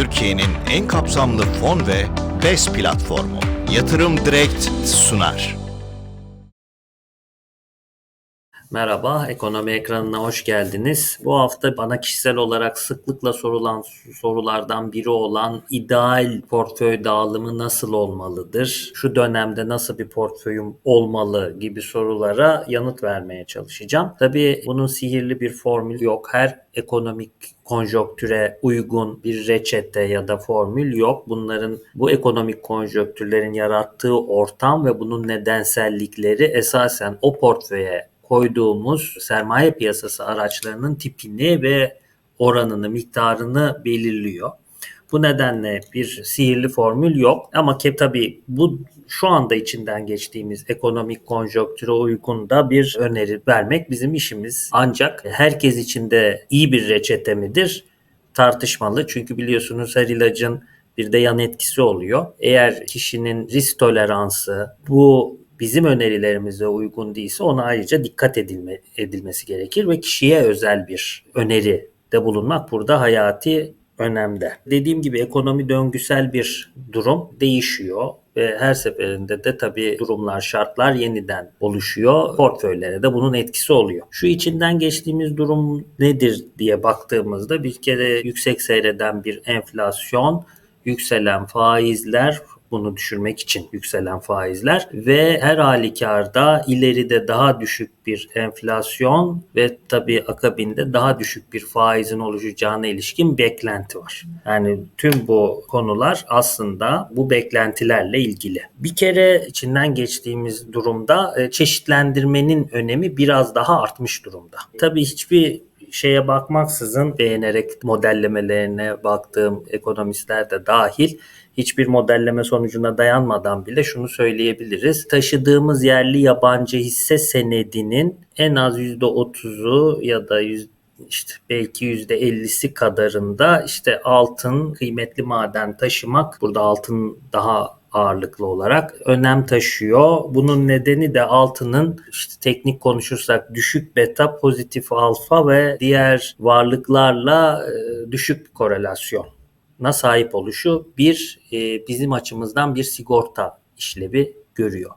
Türkiye'nin en kapsamlı fon ve BES platformu. Yatırım Direkt sunar. Merhaba, ekonomi ekranına hoş geldiniz. Bu hafta bana kişisel olarak sıklıkla sorulan sorulardan biri olan ideal portföy dağılımı nasıl olmalıdır? Şu dönemde nasıl bir portföyüm olmalı gibi sorulara yanıt vermeye çalışacağım. Tabii bunun sihirli bir formül yok. Her ekonomik konjonktüre uygun bir reçete ya da formül yok. Bunların bu ekonomik konjonktürlerin yarattığı ortam ve bunun nedensellikleri esasen o portföye koyduğumuz sermaye piyasası araçlarının tipini ve oranını, miktarını belirliyor. Bu nedenle bir sihirli formül yok ama ki tabii bu şu anda içinden geçtiğimiz ekonomik konjonktüre uygun da bir öneri vermek bizim işimiz. Ancak herkes için de iyi bir reçete midir? Tartışmalı. Çünkü biliyorsunuz her ilacın bir de yan etkisi oluyor. Eğer kişinin risk toleransı bu bizim önerilerimize uygun değilse ona ayrıca dikkat edilme, edilmesi gerekir ve kişiye özel bir öneri de bulunmak burada hayati önemde. Dediğim gibi ekonomi döngüsel bir durum değişiyor ve her seferinde de tabii durumlar, şartlar yeniden oluşuyor. Portföylere de bunun etkisi oluyor. Şu içinden geçtiğimiz durum nedir diye baktığımızda bir kere yüksek seyreden bir enflasyon, yükselen faizler, bunu düşürmek için yükselen faizler ve her halükarda ileride daha düşük bir enflasyon ve tabii akabinde daha düşük bir faizin oluşacağına ilişkin beklenti var. Yani tüm bu konular aslında bu beklentilerle ilgili. Bir kere içinden geçtiğimiz durumda e, çeşitlendirmenin önemi biraz daha artmış durumda. Tabii hiçbir şeye bakmaksızın beğenerek modellemelerine baktığım ekonomistler de dahil hiçbir modelleme sonucuna dayanmadan bile şunu söyleyebiliriz. Taşıdığımız yerli yabancı hisse senedinin en az %30'u ya da işte belki %50'si kadarında işte altın, kıymetli maden taşımak. Burada altın daha ağırlıklı olarak önem taşıyor. Bunun nedeni de altının işte teknik konuşursak düşük beta, pozitif alfa ve diğer varlıklarla düşük korelasyon na sahip oluşu bir e, bizim açımızdan bir sigorta işlevi görüyor.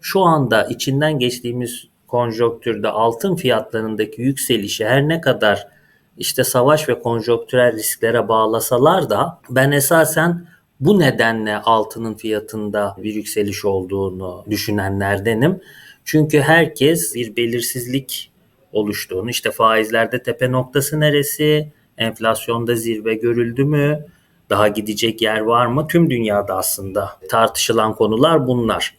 Şu anda içinden geçtiğimiz konjonktürde altın fiyatlarındaki yükselişi her ne kadar işte savaş ve konjonktürel risklere bağlasalar da ben esasen bu nedenle altının fiyatında bir yükseliş olduğunu düşünenlerdenim. Çünkü herkes bir belirsizlik oluştuğunu, işte faizlerde tepe noktası neresi, enflasyonda zirve görüldü mü, daha gidecek yer var mı? Tüm dünyada aslında tartışılan konular bunlar.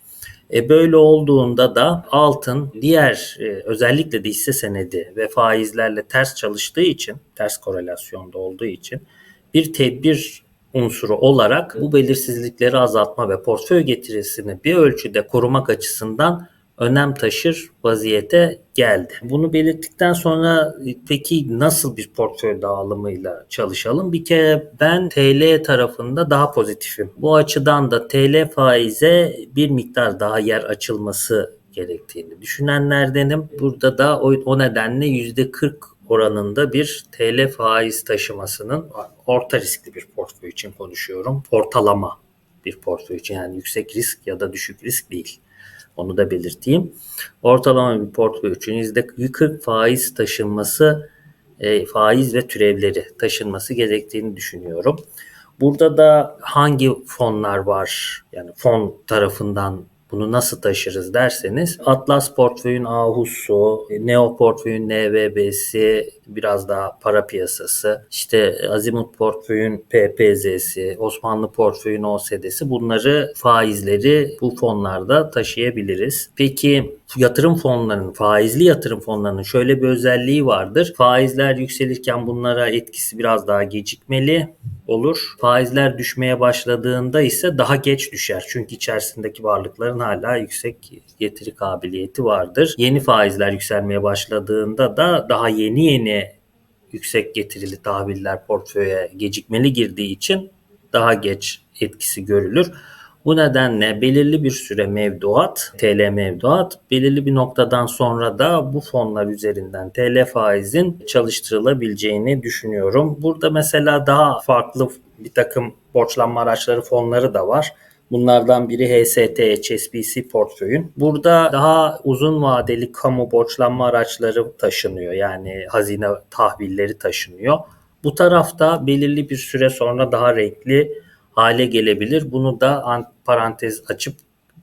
E böyle olduğunda da altın diğer e, özellikle de hisse senedi ve faizlerle ters çalıştığı için, ters korelasyonda olduğu için bir tedbir unsuru olarak bu belirsizlikleri azaltma ve portföy getirisini bir ölçüde korumak açısından önem taşır vaziyete geldi. Bunu belirttikten sonra peki nasıl bir portföy dağılımıyla çalışalım? Bir kere ben TL tarafında daha pozitifim. Bu açıdan da TL faize bir miktar daha yer açılması gerektiğini düşünenlerdenim. Burada da o, o nedenle %40 oranında bir TL faiz taşımasının orta riskli bir portföy için konuşuyorum. Ortalama bir portföy için yani yüksek risk ya da düşük risk değil. Onu da belirteyim. Ortalama bir portföy için %40 faiz taşınması, e, faiz ve türevleri taşınması gerektiğini düşünüyorum. Burada da hangi fonlar var? Yani fon tarafından bunu nasıl taşırız derseniz Atlas portföyün AHUS'u, Neo portföyün NVB'si, biraz daha para piyasası, işte Azimut portföyün PPZ'si, Osmanlı portföyün OSD'si bunları faizleri bu fonlarda taşıyabiliriz. Peki yatırım fonlarının, faizli yatırım fonlarının şöyle bir özelliği vardır. Faizler yükselirken bunlara etkisi biraz daha gecikmeli olur. Faizler düşmeye başladığında ise daha geç düşer. Çünkü içerisindeki varlıkların hala yüksek getiri kabiliyeti vardır. Yeni faizler yükselmeye başladığında da daha yeni yeni yüksek getirili tahviller portföye gecikmeli girdiği için daha geç etkisi görülür. Bu nedenle belirli bir süre mevduat, TL mevduat, belirli bir noktadan sonra da bu fonlar üzerinden TL faizin çalıştırılabileceğini düşünüyorum. Burada mesela daha farklı bir takım borçlanma araçları fonları da var. Bunlardan biri HST, HSBC portföyün. Burada daha uzun vadeli kamu borçlanma araçları taşınıyor. Yani hazine tahvilleri taşınıyor. Bu tarafta belirli bir süre sonra daha renkli hale gelebilir. Bunu da an- parantez açıp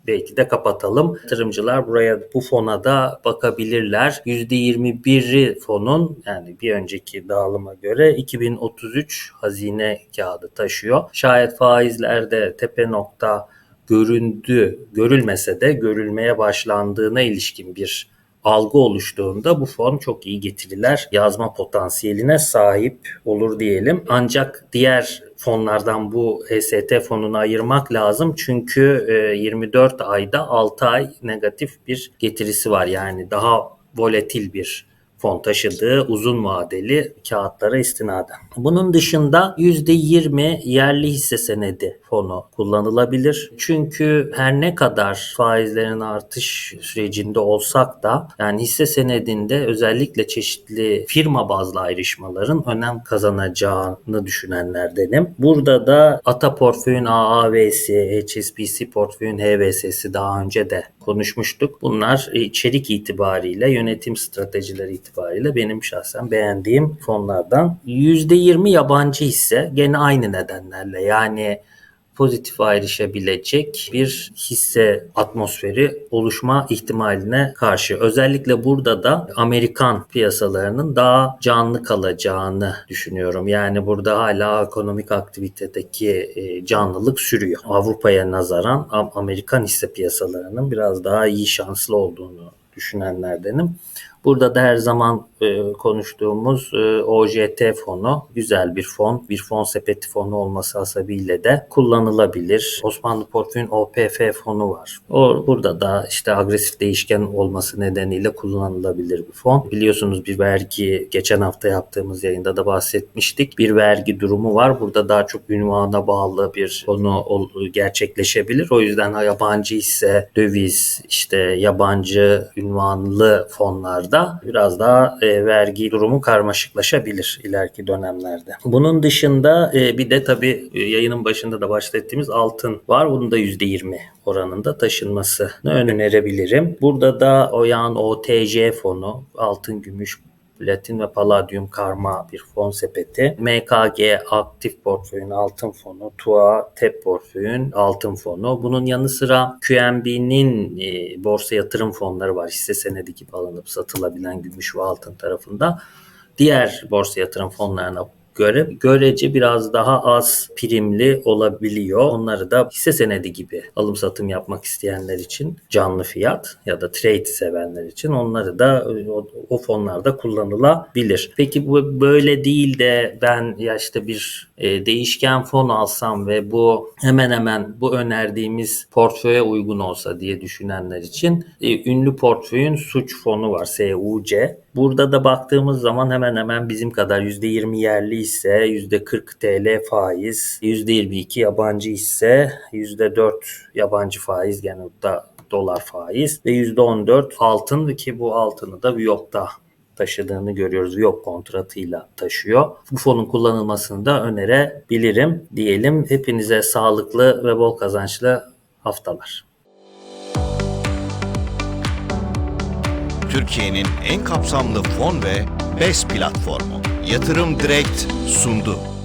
belki de kapatalım. Yatırımcılar buraya bu fona da bakabilirler. %21'i fonun yani bir önceki dağılıma göre 2033 hazine kağıdı taşıyor. Şayet faizlerde tepe nokta göründü, görülmese de görülmeye başlandığına ilişkin bir algı oluştuğunda bu fon çok iyi getiriler yazma potansiyeline sahip olur diyelim. Ancak diğer fonlardan bu HST fonunu ayırmak lazım. Çünkü e, 24 ayda 6 ay negatif bir getirisi var. Yani daha volatil bir fon taşıdığı uzun vadeli kağıtlara istinaden. Bunun dışında %20 yerli hisse senedi fonu kullanılabilir. Çünkü her ne kadar faizlerin artış sürecinde olsak da yani hisse senedinde özellikle çeşitli firma bazlı ayrışmaların önem kazanacağını düşünenlerdenim. Burada da Ata portföyün AAV'si, HSBC portföyün HVS'si daha önce de konuşmuştuk. Bunlar içerik itibariyle, yönetim stratejileri itibariyle benim şahsen beğendiğim fonlardan. %20 yabancı hisse gene aynı nedenlerle yani pozitif ayrışabilecek bir hisse atmosferi oluşma ihtimaline karşı. Özellikle burada da Amerikan piyasalarının daha canlı kalacağını düşünüyorum. Yani burada hala ekonomik aktivitedeki e, canlılık sürüyor. Avrupa'ya nazaran Am- Amerikan hisse piyasalarının biraz daha iyi şanslı olduğunu düşünenlerdenim. Burada da her zaman e, konuştuğumuz e, OJT fonu güzel bir fon. Bir fon sepeti fonu olması hasebiyle de kullanılabilir. Osmanlı Portföy'ün OPF fonu var. O burada da işte agresif değişken olması nedeniyle kullanılabilir bir fon. Biliyorsunuz bir vergi geçen hafta yaptığımız yayında da bahsetmiştik. Bir vergi durumu var. Burada daha çok ünvana bağlı bir konu gerçekleşebilir. O yüzden yabancı hisse, döviz, işte yabancı ünvanlı fonlarda biraz daha e, vergi durumu karmaşıklaşabilir ileriki dönemlerde. Bunun dışında e, bir de tabii e, yayının başında da bahsettiğimiz altın var. Bunun da %20 oranında taşınmasını önerebilirim. Burada da Oyan OTC fonu altın, gümüş, platin ve paladyum karma bir fon sepeti. MKG aktif portföyün altın fonu, TUA TEP portföyün altın fonu. Bunun yanı sıra QNB'nin e, borsa yatırım fonları var. Hisse senedi gibi alınıp satılabilen gümüş ve altın tarafında. Diğer borsa yatırım fonlarına göre görece biraz daha az primli olabiliyor. Onları da hisse senedi gibi alım satım yapmak isteyenler için canlı fiyat ya da trade sevenler için onları da o, o fonlarda kullanılabilir. Peki bu böyle değil de ben ya işte bir e, değişken fon alsam ve bu hemen hemen bu önerdiğimiz portföye uygun olsa diye düşünenler için e, ünlü portföyün suç fonu var SUC. Burada da baktığımız zaman hemen hemen bizim kadar %20 yerli ise %40 TL faiz, %22 yabancı ise %4 yabancı faiz yani da dolar faiz ve %14 altın ki bu altını da Viyop'ta taşıdığını görüyoruz. Viyop kontratıyla taşıyor. Bu fonun kullanılmasını da önerebilirim diyelim. Hepinize sağlıklı ve bol kazançlı haftalar. Türkiye'nin en kapsamlı fon ve BES platformu Yatırım Direkt sundu.